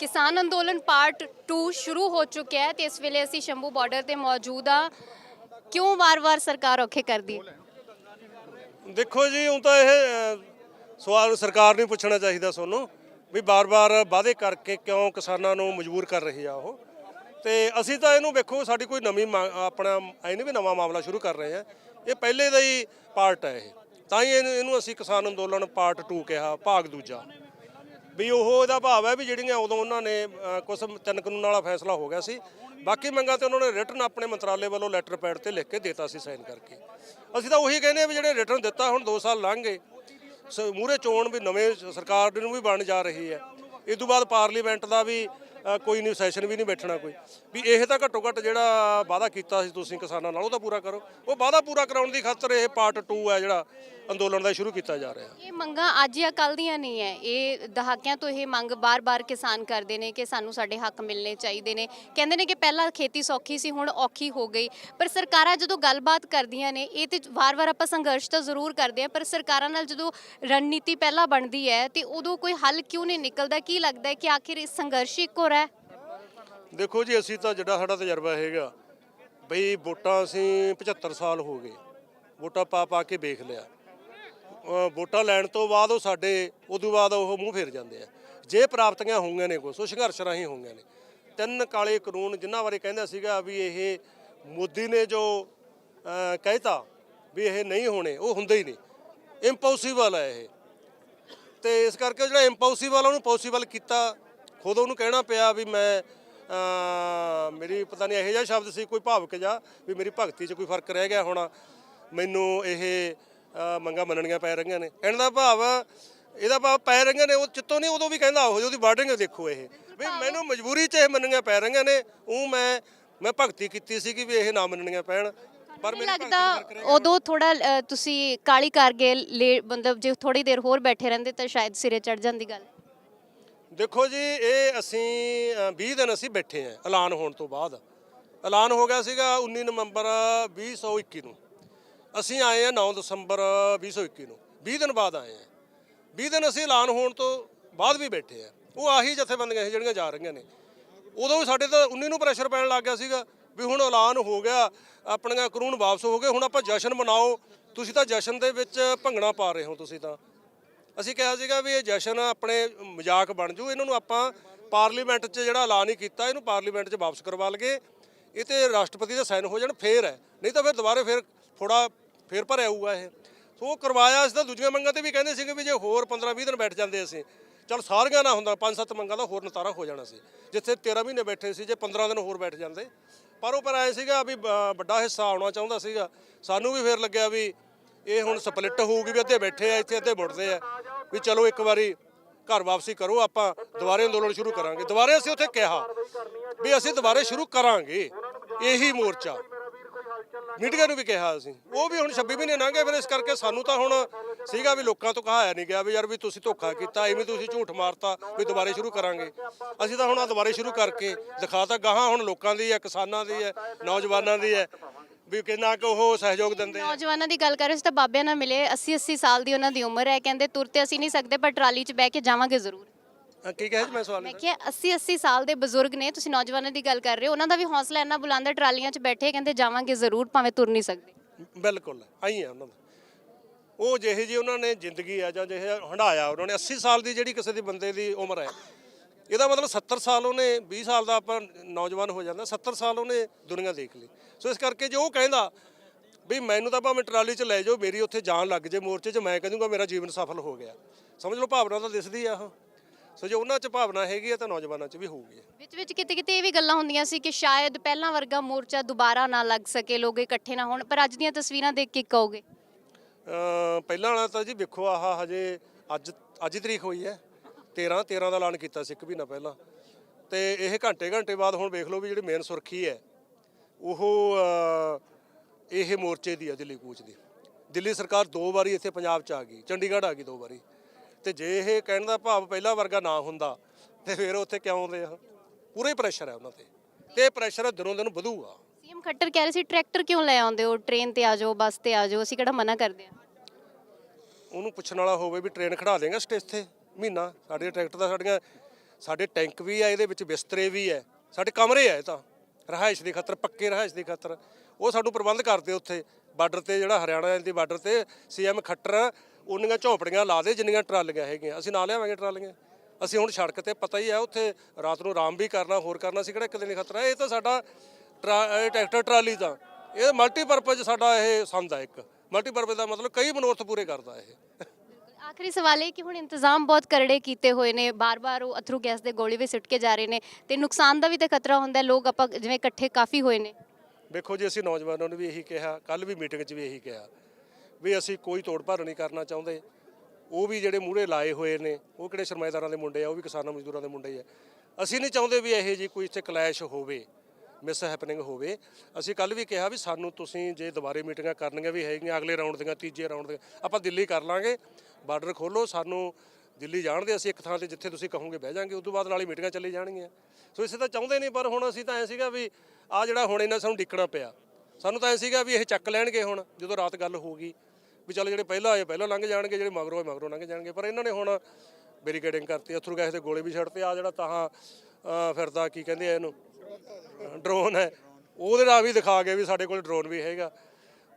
ਕਿਸਾਨ ਅੰਦੋਲਨ ਪਾਰਟ 2 ਸ਼ੁਰੂ ਹੋ ਚੁੱਕਿਆ ਹੈ ਤੇ ਇਸ ਵੇਲੇ ਅਸੀਂ ਸ਼ੰਭੂ ਬਾਰਡਰ ਤੇ ਮੌਜੂਦ ਆ ਕਿਉਂ ਵਾਰ-ਵਾਰ ਸਰਕਾਰ ਔਖੇ ਕਰਦੀ ਦੇਖੋ ਜੀ ਹੁਣ ਤਾਂ ਇਹ ਸਵਾਲ ਸਰਕਾਰ ਨੂੰ ਪੁੱਛਣਾ ਚਾਹੀਦਾ ਤੁਹਾਨੂੰ ਵੀ ਬਾਰ-ਬਾਰ ਵਾਅਦੇ ਕਰਕੇ ਕਿਉਂ ਕਿਸਾਨਾਂ ਨੂੰ ਮਜਬੂਰ ਕਰ ਰਹੀ ਆ ਉਹ। ਤੇ ਅਸੀਂ ਤਾਂ ਇਹਨੂੰ ਵੇਖੋ, ਸਾਡੀ ਕੋਈ ਨਵੀਂ ਮਾ- ਆਪਣਾ ਐ ਵੀ ਨਵਾਂ ਮਾਮਲਾ ਸ਼ੁਰੂ ਕਰ ਰਹੇ ਆ। ਇਹ ਪਹਿਲੇ ਦਾ ਹੀ ਪਾਰਟ ਹੈ ਇਹ। ਤਾਂ ਹੀ ਇਹਨੂੰ ਇਹਨੂੰ ਅਸੀਂ ਕਿਸਾਨ ਅੰਦੋਲਨ ਪਾਰਟ 2 ਕਿਹਾ, ਭਾਗ ਦੂਜਾ। ਵੀ ਉਹ ਇਹਦਾ ਭਾਵ ਹੈ ਵੀ ਜਿਹੜੀਆਂ ਉਦੋਂ ਉਹਨਾਂ ਨੇ ਅ, ਕੁਝ ਤਿੰਨ ਕਾਨੂੰਨ ਵਾਲਾ ਫੈਸਲਾ ਹੋ ਗਿਆ ਸੀ। ਬਾਕੀ ਮੰਗਾਂ ਤੇ ਉਹਨਾਂ ਨੇ ਰਿਟਰਨ ਆਪਣੇ ਮੰਤਰਾਲੇ ਵੱਲੋਂ ਲੈਟਰ ਪੈਡ ਤੇ ਲਿਖ ਕੇ ਦਿੱਤਾ ਸੀ ਸਾਈਨ ਕਰਕੇ। ਅਸੀਂ ਤਾਂ ਉਹੀ ਕਹਿੰਦੇ ਆ ਵੀ ਜਿਹੜੇ ਰਿਟਰਨ ਦਿੱਤਾ ਹੁਣ 2 ਸਾਲ ਲੰਘ ਗਏ। ਮੂਰੇ ਚੋਣ ਵੀ ਨਵੇਂ ਸਰਕਾਰ ਨੂੰ ਵੀ ਬਣ ਜਾ ਰਹੀ ਹੈ। ਇਸ ਤੋਂ ਬਾਅਦ ਪਾਰਲੀਮੈਂਟ ਦਾ ਵੀ ਕੋਈ ਨਹੀਂ ਸੈਸ਼ਨ ਵੀ ਨਹੀਂ ਬੈਠਣਾ ਕੋਈ। ਵੀ ਇਹ ਤਾਂ ਘੱਟੋ ਘੱਟ ਜਿਹੜਾ ਵਾਅਦਾ ਕੀਤਾ ਸੀ ਤੁਸੀਂ ਕਿਸਾਨਾਂ ਨਾਲ, ਉਹ ਤਾਂ ਪੂਰਾ ਕਰੋ। ਉਹ ਵਾਅਦਾ ਪੂਰਾ ਕਰਾਉਣ ਦੀ ਖਾਤਰ ਇਹ ਪਾਰਟ 2 ਹੈ ਜਿਹੜਾ ਅੰਦੋਲਨ ਦਾ ਸ਼ੁਰੂ ਕੀਤਾ ਜਾ ਰਿਹਾ। ਇਹ ਮੰਗਾਂ ਅੱਜ ਜਾਂ ਕੱਲ ਦੀਆਂ ਨਹੀਂ ਹੈ। ਇਹ ਦਹਾਕਿਆਂ ਤੋਂ ਇਹ ਮੰਗ ਬਾਰ-ਬਾਰ ਕਿਸਾਨ ਕਰਦੇ ਨੇ ਕਿ ਸਾਨੂੰ ਸਾਡੇ ਹੱਕ ਮਿਲਣੇ ਚਾਹੀਦੇ ਨੇ। ਕਹਿੰਦੇ ਨੇ ਕਿ ਪਹਿਲਾਂ ਖੇਤੀ ਸੌਖੀ ਸੀ, ਹੁਣ ਔਖੀ ਹੋ ਗਈ। ਪਰ ਸਰਕਾਰਾਂ ਜਦੋਂ ਗੱਲਬਾਤ ਕਰਦੀਆਂ ਨੇ, ਇਹ ਤੇ ਵਾਰ-ਵਾਰ ਆਪਾਂ ਸੰਘਰਸ਼ ਤਾਂ ਜ਼ਰੂਰ ਕਰਦੇ ਆ ਪਰ ਸਰਕਾਰਾਂ ਨਾਲ ਜਦੋਂ ਰਣਨੀਤੀ ਪਹਿਲਾਂ ਬਣਦੀ ਹੈ ਤੇ ਉਦੋਂ ਕੋਈ ਹੱਲ ਕਿਉਂ ਨਹੀਂ ਨਿਕਲਦਾ? ਕੀ ਲੱਗਦਾ ਕਿ ਆਖਿਰ ਇਸ ਸੰਘਰਸ਼ ਇੱਕੋ ਰਹਿ ਦੇਖੋ ਜੀ ਅਸੀਂ ਤਾਂ ਜਿਹੜਾ ਸਾਡਾ ਤਜਰਬਾ ਹੈਗਾ ਬਈ ਵੋਟਾਂ ਅਸੀਂ 75 ਸਾਲ ਹੋ ਗਏ। ਵੋਟਾਂ ਪਾ ਪਾ ਕੇ ਵੇਖ ਲਿਆ। ਅਹ ਵੋਟਾਂ ਲੈਣ ਤੋਂ ਬਾਅਦ ਉਹ ਸਾਡੇ ਉਦੋਂ ਬਾਅਦ ਉਹ ਮੂੰਹ ਫੇਰ ਜਾਂਦੇ ਆ। ਜੇ ਪ੍ਰਾਪਤੀਆਂ ਹੋਈਆਂ ਨੇ ਕੁਛ ਉਹ ਸੰਘਰਸ਼ ਰਾਹੀਂ ਹੋਈਆਂ ਨੇ। ਤਿੰਨ ਕਾਲੇ ਕਾਨੂੰਨ ਜਿਨ੍ਹਾਂ ਬਾਰੇ ਕਹਿੰਦਾ ਸੀਗਾ ਵੀ ਇਹ ਮੋਦੀ ਨੇ ਜੋ ਅਹ, ਕਹਿਤਾ ਵੀ ਇਹ ਨਹੀਂ ਹੋਣੇ ਉਹ ਹੁੰਦੇ ਹੀ ਨਹੀਂ ਇੰਪੋਸੀਬਲ ਹੈ ਇਹ। ਤੇ ਇਸ ਕਰਕੇ ਜਿਹੜਾ ਇੰਪੋਸੀਬਲ ਉਹਨੂੰ ਪੋਸੀਬਲ ਕੀਤਾ ਖੁਦ ਉਹਨੂੰ ਕਹਿਣਾ ਪਿਆ ਵੀ ਮੈਂ ਮੇਰੀ ਪਤਾ ਨਹੀਂ ਇਹੋ ਜਿਹਾ ਸ਼ਬਦ ਸੀ ਕੋਈ ਭਾਵਕ ਜਿਹਾ ਵੀ ਮੇਰੀ ਭਗਤੀ 'ਚ ਕੋਈ ਫ਼ਰਕ ਰਹਿ ਗਿਆ ਹੋਣਾ। ਮੈਨੂੰ ਇਹ ਮੰਗਾਂ ਮੰਨਣੀਆਂ ਪੈ ਰਹੀਆਂ ਨੇ। ਇਹਨਾਂ ਦਾ ਭਾਵ ਇਹਦਾ ਭਾਵ ਪੈ ਰਹੀਆਂ ਨੇ ਉਹ ਚਿੱਤੋਂ ਨਹੀਂ ਉਦੋਂ ਵੀ ਕਹਿੰਦਾ ਉਹ ਉਹਦੀ ਵਾਰਡਿੰਗ ਦੇਖੋ ਇਹ। ਵੀ ਮੈਨੂੰ ਮਜਬੂਰੀ 'ਚ ਇਹ ਮੰਨਣੀਆਂ ਪੈ ਰਹੀਆਂ ਨੇ ਉਹ ਮੈਂ ਮੈਂ ਭਗਤੀ ਕੀਤੀ ਸੀ ਕਿ ਵੀ ਇਹ ਨਾ ਮੰਨਣੀਆਂ ਪੈਣ। ਪਰ ਮੈਨੂੰ ਲੱਗਦਾ। ਉਦੋਂ ਥੋੜਾ ਤੁਸੀਂ ਕਾਲੀ ਕਾਰਗੇ ਲੇ- ਮਤਲਬ ਜੇ ਥੋੜੀ ਦੇਰ ਹੋਰ ਬੈਠੇ ਰਹਿੰਦੇ ਤਾਂ ਸ਼ਾਇਦ ਸਿਰੇ ਚੜ ਜਾਂਦੀ ਗੱਲ? ਦੇਖੋ ਜੀ ਇਹ ਅਸੀਂ ਅ, 20 ਦਿਨ ਅਸੀਂ ਬੈਠੇ ਆਂ ਐਲਾਨ ਹੋਣ ਤੋਂ ਬਾਅਦ। ਐਲਾਨ ਹੋ ਗਿਆ ਸੀਗਾ 19 ਨਵੰਬਰ 2021 ਨੂੰ। ਅਸੀਂ ਆਏ ਆ 9 ਦਸੰਬਰ 2021 ਨੂੰ। 20 ਦਿਨ ਬਾਅਦ ਆਏ ਆ 20 ਦਿਨ ਅਸੀਂ ਐਲਾਨ ਹੋਣ ਤੋਂ ਬਾਅਦ ਵੀ ਬੈਠੇ ਆ ਉਹ ਆਹੀ ਜਥੇਬੰਦੀਆਂ ਸੀ ਜਿਹੜੀਆਂ ਜਾ ਰਹੀਆਂ ਨੇ। ਉਦੋਂ ਵੀ ਸਾਡੇ ਤਾਂ 19 ਨੂੰ ਪ੍ਰੈਸ਼ਰ ਪੈਣ ਲੱਗ ਗਿਆ ਸੀਗਾ ਵੀ ਹੁਣ ਐਲਾਨ ਹੋ ਗਿਆ ਆਪਣੀਆਂ ਕਾਨੂੰਨ ਵਾਪਸ ਹੋ ਗਏ ਹੁਣ ਆਪਾਂ ਜਸ਼ਨ ਮਨਾਓ। ਤੁਸੀਂ ਤਾਂ ਜਸ਼ਨ ਦੇ ਵਿੱਚ ਭੰਗਣਾ ਪਾ ਰਹੇ ਹੋ ਤੁਸੀਂ ਤਾਂ। ਅਸੀਂ ਕਿਹਾ ਸੀਗਾ ਵੀ ਇਹ ਜਸ਼ਨ ਆਪਣੇ ਮਜ਼ਾਕ ਬਣ ਜੂ ਇਹਨਾਂ ਨੂੰ ਆਪਾਂ ਪਾਰਲੀਮੈਂਟ 'ਚ ਜਿਹੜਾ ਐਲਾਨ ਹੀ ਕੀਤਾ ਇਹਨੂੰ ਪਾਰਲੀਮੈਂਟ 'ਚ ਵਾਪਸ ਕਰਵਾ ਲਗੇ। ਇਹ ਤੇ ਰਾਸ਼ਟਰਪਤੀ ਦੇ ਸਾਈਨ ਹੋ ਜਾਣ ਫੇਰ ਹੈ। ਨਹੀਂ ਤਾਂ ਫਿਰ ਦੁਬਾਰੇ ਫਿਰ ਥੋੜਾ ਫੇਰ ਭਰਿਆ ਹੋਊਗਾ ਇਹ। ਸੋ ਉਹ ਕਰਵਾਇਆ ਅਸੀਂ ਤਾਂ ਦੂਜੀਆਂ ਮੰਗਾਂ ਤੇ ਵੀ ਕਹਿੰਦੇ ਸੀਗੇ ਵੀ ਜੇ ਹੋਰ 15-20 ਦਿਨ ਬੈਠ ਜਾਂਦੇ ਅਸੀਂ ਚਲ ਸਾਰੀਆਂ ਨਾ ਹੁੰਦਾ 5-7 ਮੰਗਾਂ ਦਾ ਹੋਰ ਨਤਾਰਾ ਹੋ ਜਾਣਾ ਸੀ। ਜਿੱਥੇ 13 ਮਹੀਨੇ ਬੈਠੇ ਸੀ ਜੇ 15 ਦਿਨ ਹੋਰ ਬੈਠ ਜਾਂਦੇ। ਪਰ ਉਹ ਪਰ ਆਏ ਸੀਗਾ ਵੀ ਅ, ਵੱਡਾ ਹਿੱਸਾ ਆਉਣਾ ਚਾਹੁੰਦਾ ਸੀਗਾ। ਸਾਨੂੰ ਵੀ ਫੇਰ ਲੱਗਿਆ ਵੀ ਇਹ ਹੁਣ ਸਪਲਿੱਟ ਹੋਊਗੀ ਵੀ ਅੱਧੇ ਬੈਠੇ ਆ ਇੱਥੇ ਅੱਧੇ ਮੁੜਦੇ ਆ। ਵੀ ਚਲੋ ਇੱਕ ਵਾਰੀ ਘਰ ਵਾਪਸੀ ਕਰੋ, ਆਪਾਂ ਦੁਬਾਰੇ ਅੰਦੋਲਨ ਸ਼ੁਰੂ ਕਰਾਂਗੇ। ਦੁਬਾਰੇ ਅਸੀਂ ਉੱਥੇ ਕਿਹਾ ਵੀ ਅਸੀਂ ਦੁਬਾਰੇ ਸ਼ੁਰੂ ਕਰਾਂਗੇ ਇਹੀ ਮੋਰਚਾ। ਮੀਡੀਆ ਨੂੰ ਵੀ ਕਿਹਾ ਅਸੀਂ। ਉਹ ਵੀ ਹੁਣ 26 ਮਹੀਨੇ ਲੰਘ ਗਏ, ਫਿਰ ਇਸ ਕਰਕੇ ਸਾਨੂੰ ਤਾਂ ਹੁਣ ਸੀਗਾ ਵੀ ਲੋਕਾਂ ਤੋਂ ਕਹਾਇਆ ਨਹੀਂ ਗਿਆ ਵੀ ਯਾਰ ਵੀ ਤੁਸੀਂ ਧੋਖਾ ਕੀਤਾ, ਐਵੇਂ ਤੁਸੀਂ ਝੂਠ ਮਾਰਤਾ ਵੀ ਦੁਬਾਰੇ ਸ਼ੁਰੂ ਕਰਾਂਗੇ। ਅਸੀਂ ਤਾਂ ਹੁਣ ਆ ਦੁਬਾਰੇ ਸ਼ੁਰੂ ਕਰਕੇ ਦਿਖਾਤਾ ਗਾਹਾਂ ਹੁਣ ਲੋਕਾਂ ਦੀ ਹੈ, ਕਿਸਾਨਾਂ ਦੀ ਹੈ, ਨੌਜਵਾਨਾਂ ਦੀ ਹੈ। ਵੀ ਕਿੰਨਾ ਕੁ ਉਹ ਸਹਿਯੋਗ ਦਿੰਦੇ ਆ। ਨੌਜਵਾਨਾਂ ਦੀ ਗੱਲ ਕਰ ਰਹੇ ਸੀ ਤਾਂ ਬਾਬਿਆਂ ਨਾਲ ਮਿਲੇ 80 80 ਸਾਲ ਦੀ ਉਹਨਾਂ ਦੀ ਉਮਰ ਹੈ ਕਹਿੰਦੇ ਤੁਰ ਤੇ ਅਸੀਂ ਨਹੀਂ ਸਕਦੇ ਪਰ ਟਰਾਲੀ 'ਚ ਬਹਿ ਕੇ ਜਾਵਾਂਗੇ ਜ਼ਰੂਰ। ਅ, ਕੀ ਕਹੇ ਜੀ ਮੈਂ ਸਵਾਲ? ਮੈਂ ਕਿਹਾ 80 80 ਸਾਲ ਦੇ ਬਜ਼ੁਰਗ ਨੇ ਤੁਸੀਂ ਨੌਜਵਾਨਾਂ ਦੀ ਗੱਲ ਕਰ ਰਹੇ ਹੋ ਉਹਨਾਂ ਦਾ ਵੀ ਹੌਸਲਾ ਇੰਨਾ ਬੁਲੰਦ ਹੈ ਟਰਾਲੀਆਂ 'ਚ ਬੈਠੇ ਕਹਿੰਦੇ ਜਾਵਾਂਗੇ ਜ਼ਰੂਰ ਭਾਵੇਂ ਤੁਰ ਨਹੀਂ ਸਕਦੇ। ਬਿਲਕੁਲ ਆਈ ਆ ਉਹਨਾਂ ਦਾ। ਉਹ ਜਿਹੇ ਜੀ ਉਹਨਾਂ ਨੇ ਜ਼ਿੰਦਗੀ ਆ ਜਾਂ ਜਿਹੇ ਹੰਡਾਇਆ ਉਹਨਾਂ ਨੇ 80 ਸਾਲ ਦੀ ਜਿਹੜੀ ਕਿਸੇ ਦੀ ਬੰਦੇ ਦੀ ਉਮਰ ਹੈ ਇਹਦਾ ਮਤਲਬ 70 ਸਾਲ ਉਹਨੇ 20 ਸਾਲ ਦਾ ਆਪਾਂ ਨੌਜਵਾਨ ਹੋ ਜਾਂਦਾ 70 ਸਾਲ ਉਹਨੇ ਦੁਨੀਆ ਦੇਖ ਲਈ। ਸੋ ਇਸ ਕਰਕੇ ਜੋ ਉਹ ਕਹਿੰਦਾ ਵੀ ਮੈਨੂੰ ਤਾਂ ਭਾਵੇਂ ਟਰਾਲੀ 'ਚ ਲੈ ਜਾਓ ਮੇਰੀ ਉੱਥੇ ਜਾਨ ਲੱਗ ਜੇ ਮੋਰਚੇ 'ਚ ਮੈਂ ਕਹਿੰਦੂਗਾ ਮੇਰਾ ਜੀਵਨ ਸਫਲ ਹੋ ਗਿਆ। ਸਮਝ ਲਓ ਭਾਵਨਾ ਤਾਂ ਦਿਸਦੀ ਆ ਉਹ। ਸੋ ਜੇ ਉਹਨਾਂ 'ਚ ਭਾਵਨਾ ਹੈਗੀ ਆ ਤਾਂ ਨੌਜਵਾਨਾਂ 'ਚ ਵੀ ਹੋਊਗੀ। ਵਿੱਚ ਵਿੱਚ ਕਿਤੇ ਕਿਤੇ ਇਹ ਵੀ ਗੱਲਾਂ ਹੁੰਦੀਆਂ ਸੀ ਕਿ ਸ਼ਾਇਦ ਪਹਿਲਾਂ ਵਰਗਾ ਮੋਰਚਾ ਦੁਬਾਰਾ ਨਾ ਲੱਗ ਸਕੇ ਲੋਕ ਇਕੱਠੇ ਨਾ ਹੋਣ। ਪਰ ਅੱਜ ਦੀਆਂ ਤਸਵੀਰਾਂ ਦੇਖ ਕੇ ਕਹੋਗੇ? ਪਹਿਲਾਂ ਵਾਲਾ ਤਾਂ ਜੀ ਵੇਖੋ ਆਹ ਹਜੇ ਅੱਜ ਅੱਜ ਤਰੀਕ ਹੋਈ ਹੈ। 13 13 ਦਾ ਐਲਾਨ ਕੀਤਾ ਸੀ ਇੱਕ ਮਹੀਨਾ ਪਹਿਲਾਂ। ਤੇ ਇਹ ਘੰਟੇ ਘੰਟੇ ਬਾਅਦ ਹੁਣ ਵੇਖ ਲਓ ਵੀ ਜਿਹੜੀ ਮੇਨ ਸੁਰਖੀ ਹੈ ਉਹ ਇਹ ਮੋਰਚੇ ਦੀ ਹੈ ਦਿੱਲੀ ਕੂਚ ਦੀ। ਦਿੱਲੀ ਸਰਕਾਰ ਦੋ ਵਾਰੀ ਇੱਥੇ ਪੰਜਾਬ ਚ ਆ ਗਈ ਚੰਡੀਗੜ੍ਹ ਆ ਗਈ ਦੋ ਵਾਰੀ। ਤੇ ਜੇ ਇਹ ਕਹਿਣ ਦਾ ਭਾਵ ਪਹਿਲਾ ਵਰਗਾ ਨਾ ਹੁੰਦਾ ਤੇ ਫਿਰ ਉੱਥੇ ਕਿਉਂ ਆਉਂਦੇ ਆ? ਪੂਰਾ ਪ੍ਰੈਸ਼ਰ ਹੈ ਉਹਨਾਂ ਤੇ। ਤੇ ਇਹ ਪ੍ਰੈਸ਼ਰ ਦਿਨੋਂ ਦਿਨ ਵਧੂਗਾ ਸੀਐਮ ਖੱਟਰ ਕਹਿ ਰਹੇ ਸੀ ਟਰੈਕਟਰ ਕਿਉਂ ਲੈ ਆਉਂਦੇ ਹੋ? ਟ੍ਰੇਨ ਤੇ ਆ ਜਾਓ ਬੱਸ ਤੇ ਆ ਜਾਓ ਅਸੀਂ ਕਿਹੜਾ ਮਨਾ ਕਰਦੇ ਆ? ਉਹਨੂੰ ਪੁੱਛਣ ਵਾਲਾ ਹੋਵੇ ਵੀ ਟ੍ਰੇਨ ਖੜਾ ਦੇਗਾ ਸਟੇਜ ਤੇ। ਮਹੀਨਾ, ਸਾਡੇ ਟਰੈਕਟਰ ਦਾ ਸਾਡੀਆਂ, ਸਾਡੇ ਟੈਂਕ ਵੀ ਆ, ਇਹਦੇ ਵਿੱਚ ਬਿਸਤਰੇ ਵੀ ਹੈ ਸਾਡੇ ਕਮਰੇ ਆ ਇਹ ਤਾਂ, ਰਹਾਇਸ਼ ਦੀ ਖਾਤਰ, ਪੱਕੇ ਰਹਾਇਸ਼ ਦੀ ਖਾਤਰ। ਉਹ ਸਾਨੂੰ ਪ੍ਰਬੰਧ ਕਰਦੇ ਉੱਥੇ, ਬਾਰਡਰ ਤੇ ਜਿਹੜਾ ਹਰਿਆਣਾ ਦੀ ਬਾਰਡਰ ਤੇ, ਸੀਐਮ ਖੱਟਰ ਉਹਨੀਆਂ ਝੌਂਪੜੀਆਂ ਲਾ ਦੇ ਜਿੰਨੀਆਂ ਟਰਾਲੀਆਂ ਹੈਗੀਆਂ। ਅਸੀਂ ਨਾ ਲਿਆਵਾਂਗੇ ਟਰਾਲੀਆਂ। ਅਸੀਂ ਹੁਣ ਸੜਕ ਤੇ ਪਤਾ ਹੀ ਹੈ ਉੱਥੇ ਰਾਤ ਨੂੰ ਆਰਾਮ ਵੀ ਕਰਨਾ, ਹੋਰ ਕਰਨਾ ਸੀ ਕਿਹੜਾ ਇੱਕ ਦਿਨ ਖਤਰਾ। ਇਹ ਤਾਂ ਸਾਡਾ ਟਰਾ- ਇਹ ਟਰੈਕਟਰ ਟਰਾਲੀ ਦਾ ਇਹ ਮਲਟੀਪਰਪਜ਼ ਸਾਡਾ ਇਹ ਸੰਦ ਹੈ ਇੱਕ। ਮਲਟੀਪਰਪਜ਼ ਦਾ ਮਤਲਬ ਕਈ ਮਨੋਰਥ ਪੂਰੇ ਕਰਦਾ ਇਹ। ਆਖਰੀ ਸਵਾਲ ਇਹ ਕਿ ਹੁਣ ਇੰਤਜ਼ਾਮ ਬਹੁਤ ਕਰੜੇ ਕੀਤੇ ਹੋਏ ਨੇ, ਬਾਰ-ਬਾਰ ਉਹ ਅਥਰੂ ਗੈਸ ਦੇ ਗੋਲੇ ਵੀ ਸਿੱਟ ਕੇ ਜਾ ਰਹੇ ਨੇ ਤੇ ਨੁਕਸਾਨ ਦਾ ਵੀ ਤਾਂ ਖਤਰਾ ਹੁੰਦਾ ਲੋਕ ਆਪਾਂ ਜਿਵੇਂ ਇਕੱਠੇ ਕਾਫੀ ਹੋਏ ਨੇ। ਵੇਖੋ ਜੀ, ਅਸੀਂ ਨੌਜਵਾਨਾਂ ਨੂੰ ਵੀ ਇਹੀ ਕਿਹਾ ਕੱਲ ਵੀ ਮੀਟਿੰਗ 'ਚ ਵੀ ਇਹੀ ਕਿਹਾ ਵੀ ਅਸੀਂ ਕੋਈ ਤੋੜ ਭੰਨ ਨਹੀਂ ਕਰਨਾ ਚਾਹੁੰਦੇ। ਉਹ ਵੀ ਜਿਹੜੇ ਮੂਹਰੇ ਲਾਏ ਹੋਏ ਨੇ, ਉਹ ਕਿਹੜੇ ਸਰਮਾਏਦਾਰਾਂ ਦੇ ਮੁੰਡੇ ਆ, ਉਹ ਵੀ ਕਿਸਾਨਾਂ ਮਜ਼ਦੂਰਾਂ ਦੇ ਮੁੰਡੇ ਹੀ ਆ। ਅਸੀਂ ਨਹੀਂ ਚਾਹੁੰਦੇ ਵੀ ਇਹੋ ਜੀ ਕੋਈ ਇੱਥੇ ਕਲੈਸ਼ ਹੋਵੇ। ਮਿਸ ਹੈਪਨਿੰਗ ਹੋਵੇ। ਅਸੀਂ ਕੱਲ ਵੀ ਕਿਹਾ ਵੀ ਸਾਨੂੰ ਤੁਸੀਂ ਜੇ ਦੁਬਾਰੇ ਮੀਟਿੰਗਾਂ ਕਰਨੀਆਂ ਵੀ ਹੈਗੀਆਂ, ਅਗਲੇ ਰਾਊਂਡ ਦੀਆਂ, ਤੀਜੇ ਰਾਊਂਡ ਦੀਆਂ, ਆਪਾਂ ਦਿੱਲੀ ਕਰ ਲਾਂਗੇ। ਬਾਰਡਰ ਖੋਲੋ ਸਾਨੂੰ ਦਿੱਲੀ ਜਾਣ ਦੇ, ਅਸੀਂ ਇੱਕ ਥਾਂ ਤੇ ਜਿੱਥੇ ਤੁਸੀਂ ਕਹੋਗੇ ਬਹਿ ਜਾਾਂਗੇ ਉਸ ਤੋਂ ਬਾਅਦ ਨਾਲੇ ਮੀਟਿੰਗਾਂ ਚੱਲੀ ਜਾਣਗੀਆਂ। ਸੋ ਇਸੇ ਤਾਂ ਚਾਹੁੰਦੇ ਨਹੀਂ, ਪਰ ਹੁਣ ਅਸੀਂ ਤਾਂ ਐ ਸੀਗਾ ਵੀ ਆ ਜਿਹੜਾ ਹੁਣ ਇਹਨਾਂ ਸਾਨੂੰ ਡਿੱਕਣਾ ਪਿਆ। ਸਾਨੂੰ ਤਾਂ ਐ ਸੀਗਾ ਵੀ ਇਹ ਚੱਕ ਲੈਣਗੇ ਹੁਣ, ਜਦੋਂ ਰਾਤ ਗੱਲ ਹੋਊਗੀ। ਵੀ ਚੱਲ ਜਿਹੜੇ ਪਹਿਲਾਂ ਆਏ, ਪਹਿਲਾਂ ਲੰਘ ਜਾਣਗੇ, ਜਿਹੜੇ ਮਗਰੋਂ ਆਏ, ਮਗਰੋਂ ਲੰਘ ਜਾਣਗੇ। ਪਰ ਇਹਨਾਂ ਨੇ ਹੁਣ ਬੈਰੀਕੇਡਿੰਗ ਕਰਤੀ, ਅਥਰੂ ਗੈਸ ਦੇ ਗੋਲੇ ਵੀ ਛੱਡਤੇ। ਆ ਜਿਹੜਾ ਤਾਂ ਫਿਰਦਾ, ਕੀ ਕਹਿੰਦੇ ਆ ਇਹਨੂੰ? ਡਰੋਨ ਹੈ। ਉਹਦੇ ਨਾਲ ਵੀ ਦਿਖਾ ਗਏ ਵੀ ਸਾਡੇ ਕੋਲ ਡਰੋਨ ਵੀ ਹੈਗਾ।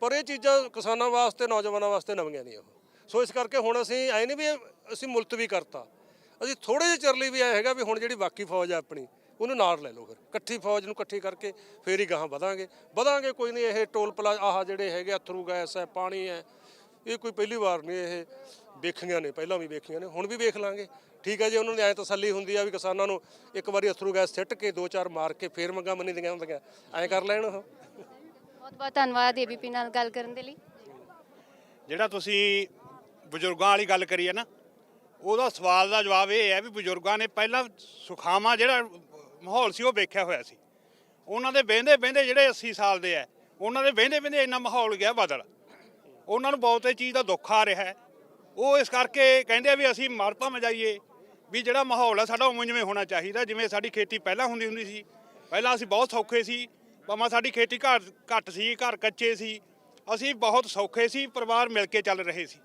ਪਰ ਇਹ ਚੀਜ਼ਾਂ ਕਿਸਾਨਾਂ ਵਾਸਤੇ, ਨੌਜਵਾਨਾਂ ਵਾਸਤੇ ਨਵੀਆਂ ਨਹੀਂ ਉਹ। ਸੋ ਇਸ ਕਰਕੇ ਹੁਣ ਅਸੀਂ ਐ ਨਹੀਂ ਵੀ ਅਸੀਂ ਮੁਲਤਵੀ ਕਰਤਾ। ਅਸੀਂ ਥੋੜੇ ਜਿਹੇ ਚਿਰ ਲਈ ਵੀ ਐ ਹੈਗਾ ਵੀ ਹੁਣ ਜਿਹੜੀ ਬਾਕੀ ਫੌਜ ਆ ਆਪਣੀ, ਉਹਨੂੰ ਨਾਲ ਲੈ ਲਓ ਫਿਰ। ਇਕੱਠੀ ਫੌਜ ਨੂੰ ਇਕੱਠੀ ਕਰਕੇ ਫੇਰ ਹੀ ਗਾਹਾਂ ਵਧਾਂਗੇ। ਵਧਾਂਗੇ ਕੋਈ ਨਹੀਂ, ਇਹ ਟੋਲ ਪਲਾ ਆਹ ਜਿਹੜੇ ਹੈਗੇ ਅਥਰੂ ਗੈਸ ਹੈ, ਪਾਣੀ ਹੈ, ਇਹ ਕੋਈ ਪਹਿਲੀ ਵਾਰ ਨਹੀਂ ਇਹ। ਵੇਖੀਆਂ ਨੇ ਪਹਿਲਾਂ ਵੀ ਵੇਖੀਆਂ ਨੇ ਹੁਣ ਵੀ ਵੇਖ ਲਾਂਗੇ। ਠੀਕ ਹੈ ਜੀ ਉਹਨਾਂ ਦੀ ਐ ਤਸੱਲੀ ਹੁੰਦੀ ਆ ਵੀ ਕਿਸਾਨਾਂ ਨੂੰ ਇੱਕ ਵਾਰੀ ਅਥਰੂ ਗੈਸ ਸਿੱਟ ਕੇ ਦੋ ਚਾਰ ਮਾਰ ਕੇ ਫੇਰ ਮੰਗਾ ਮੰਨੀ ਦੀਆਂ ਹੁੰਦੀਆਂ। ਐ ਕਰ ਲੈਣ ਉਹ। ਬਹੁਤ ਬਹੁਤ ਧੰਨਵਾਦ ਏਬੀਪੀ ਨਾਲ ਗੱਲ ਕਰਨ ਦੇ ਲਈ। ਜਿਹੜਾ ਤੁਸੀਂ ਬਜ਼ੁਰਗਾਂ ਵਾਲੀ ਗੱਲ ਕਰੀ ਹੈ ਨਾ ਉਹਦਾ ਸਵਾਲ ਦਾ ਜਵਾਬ ਇਹ ਹੈ ਵੀ ਬਜ਼ੁਰਗਾਂ ਨੇ ਪਹਿਲਾਂ ਸੁਖਾਵਾਂ ਜਿਹੜਾ ਮਾਹੌਲ ਸੀ ਉਹ ਵੇਖਿਆ ਹੋਇਆ ਸੀ। ਉਹਨਾਂ ਦੇ ਵਹਿੰਦੇ ਵਹਿੰਦੇ ਜਿਹੜੇ 80 ਸਾਲ ਦੇ ਆ ਉਹਨਾਂ ਦੇ ਵਹਿੰਦੇ ਵਹਿੰਦੇ ਇੰਨਾ ਮਾਹੌਲ ਗਿਆ ਬਦਲ। ਉਹਨਾਂ ਨੂੰ ਬਹੁਤ ਇਹ ਚੀਜ਼ ਦਾ ਦੁੱਖ ਆ ਰਿਹਾ ਹੈ ਉਹ ਇਸ ਕਰਕੇ ਕਹਿੰਦੇ ਆ ਵੀ ਅਸੀਂ ਮਰ ਭਾਵੇਂ ਜਾਈਏ, ਵੀ ਜਿਹੜਾ ਮਾਹੌਲ ਆ ਸਾਡਾ ਉਵੇਂ ਜਿਵੇਂ ਹੋਣਾ ਚਾਹੀਦਾ, ਜਿਵੇਂ ਸਾਡੀ ਖੇਤੀ ਪਹਿਲਾਂ ਹੁੰਦੀ ਹੁੰਦੀ ਸੀ। ਪਹਿਲਾਂ ਅਸੀਂ ਬਹੁਤ ਸੌਖੇ ਸੀ, ਭਾਵੇਂ ਸਾਡੀ ਖੇਤੀ ਘਰ ਘੱਟ ਸੀ, ਘਰ ਕੱਚੇ ਸੀ, ਅਸੀਂ ਬਹੁਤ ਸੌਖੇ ਸੀ, ਪਰਿਵਾਰ ਮਿਲ ਕੇ ਚੱਲ ਰਹੇ ਸੀ।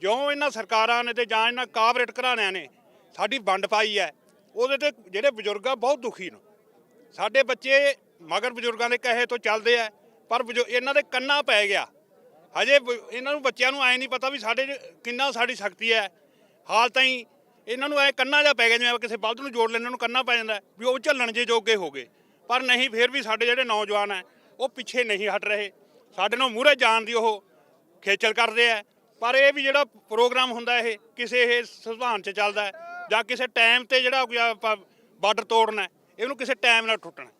ਜਿਉਂ ਇਹਨਾਂ ਸਰਕਾਰਾਂ ਨੇ ਤੇ ਜਾਂ ਇਹਨਾਂ ਕਾਬਰੇਟ ਘਰਾਣਿਆਂ ਨੇ ਸਾਡੀ ਵੰਡ ਪਾਈ ਹੈ, ਉਹਦੇ ਤੇ ਜਿਹੜੇ ਬਜ਼ੁਰਗ ਆ ਬਹੁਤ ਦੁਖੀ ਨੇ। ਸਾਡੇ ਬੱਚੇ ਮਗਰ ਬਜ਼ੁਰਗਾਂ ਦੇ ਕਹੇ ਤੋਂ ਚੱਲਦੇ ਆ, ਪਰ ਬਜ਼ੁ- ਇਹਨਾਂ ਦੇ ਕੰਨਾਂ ਪੈ ਗਿਆ। ਹਜੇ ਬ- ਇਹਨਾਂ ਨੂੰ ਬੱਚਿਆਂ ਨੂੰ ਐ ਨਹੀਂ ਪਤਾ ਵੀ ਸਾਡੇ 'ਚ ਕਿੰਨਾ ਸਾਡੀ ਸ਼ਕਤੀ ਹੈ। ਹਾਲ ਤਾਂ ਹੀ ਇਹਨਾਂ ਨੂੰ ਐ ਕੰਨਾਂ ਜਾ ਪੈ ਗਿਆ, ਜਿਵੇਂ ਕਿਸੇ ਬਲਦ ਨੂੰ ਜੋੜ ਲੈਣ ਨੂੰ ਕੰਨਾ ਪੈ ਜਾਂਦਾ ਵੀ ਉਹ ਝੱਲਣ ਜੇ ਜੋਗੇ ਹੋ ਗਏ। ਪਰ ਨਹੀਂ, ਫਿਰ ਵੀ ਸਾਡੇ ਜਿਹੜੇ ਨੌਜਵਾਨ ਹੈ, ਉਹ ਪਿੱਛੇ ਨਹੀਂ ਹਟ ਰਹੇ। ਸਾਡੇ ਨਾਲ ਮੂਹਰੇ ਜਾਣ ਦੀ ਉਹ ਖੇਚਲ ਕਰਦੇ ਆ ਪਰ ਇਹ ਵੀ ਜਿਹੜਾ ਪ੍ਰੋਗਰਾਮ ਹੁੰਦਾ ਇਹ, ਕਿਸੇ ਇਹ ਸੰਵਿਧਾਨ 'ਚ ਚੱਲਦਾ ਹੈ ਜਾਂ ਕਿਸੇ ਟਾਈਮ ਤੇ ਜਿਹੜਾ ਕੋਈ ਆਪਾਂ ਬਾਰਡਰ ਤੋੜਨਾ ਇਹਨੂੰ ਕਿਸੇ ਟਾਈਮ ਨਾਲ ਟੁੱਟਣਾ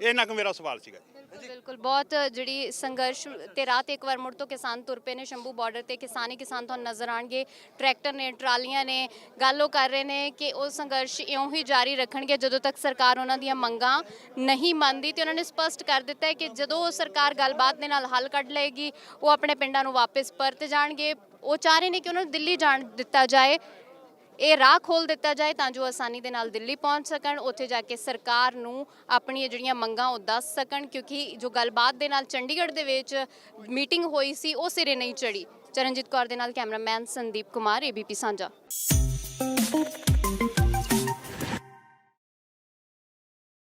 ਇਹ ਨਾ ਕਿ ਮੇਰਾ ਸਵਾਲ ਸੀਗਾ ਬਿਲਕੁਲ ਬਹੁਤ ਜਿਹੜੀ ਸੰਘਰਸ਼, ਤੇ ਰਾਤ ਇੱਕ ਵਾਰ ਮੁੜ ਤੋਂ ਕਿਸਾਨ ਤੁਰ ਪਏ ਨੇ, ਸ਼ੰਭੂ ਬਾਰਡਰ ਤੇ ਕਿਸਾਨ ਹੀ ਕਿਸਾਨ ਤੁਹਾਨੂੰ ਨਜ਼ਰ ਆਣਗੇ ਟਰੈਕਟਰ ਨੇ, ਟਰਾਲੀਆਂ ਨੇ, ਗੱਲ ਉਹ ਕਰ ਰਹੇ ਨੇ ਕਿ ਉਹ ਸੰਘਰਸ਼ ਇਉਂ ਹੀ ਜਾਰੀ ਰੱਖਣਗੇ ਜਦੋਂ ਤੱਕ ਸਰਕਾਰ ਉਹਨਾਂ ਦੀਆਂ ਮੰਗਾਂ ਨਹੀਂ ਮੰਨਦੀ ਤੇ ਉਹਨਾਂ ਨੇ ਸਪਸ਼ਟ ਕਰ ਦਿੱਤਾ ਹੈ ਕਿ ਜਦੋਂ ਉਹ ਸਰਕਾਰ ਗੱਲਬਾਤ ਦੇ ਨਾਲ ਹੱਲ ਕੱਢ ਲਏਗੀ, ਉਹ ਆਪਣੇ ਪਿੰਡਾਂ ਨੂੰ ਵਾਪਸ ਪਰਤ ਜਾਣਗੇ। ਉਹ ਚਾਹ ਰਹੇ ਨੇ ਕਿ ਉਹਨਾਂ ਨੂੰ ਦਿੱਲੀ ਜਾਣ ਦਿੱਤਾ ਜਾਏ। ਇਹ ਰਾਹ ਖੋਲ ਦਿੱਤਾ ਜਾਏ ਤਾਂ ਜੋ ਆਸਾਨੀ ਦੇ ਨਾਲ ਦਿੱਲੀ ਪਹੁੰਚ ਸਕਣ, ਉੱਥੇ ਜਾ ਕੇ ਸਰਕਾਰ ਨੂੰ ਆਪਣੀਆਂ ਜਿਹੜੀਆਂ ਮੰਗਾਂ ਉਹ ਦੱਸ ਸਕਣ, ਕਿਉਂਕਿ ਜੋ ਗੱਲਬਾਤ ਦੇ ਨਾਲ ਚੰਡੀਗੜ੍ਹ ਦੇ ਵਿੱਚ ਮੀਟਿੰਗ ਹੋਈ ਸੀ, ਉਹ ਸਿਰੇ ਨਹੀਂ ਚੜੀ ਚਰਨਜੀਤ ਕੌਰ ਦੇ ਨਾਲ ਕੈਮਰਾਮੈਨ ਸੰਦੀਪ ਕੁਮਾਰ ਏਬੀਪੀ ਸਾਂਝਾ।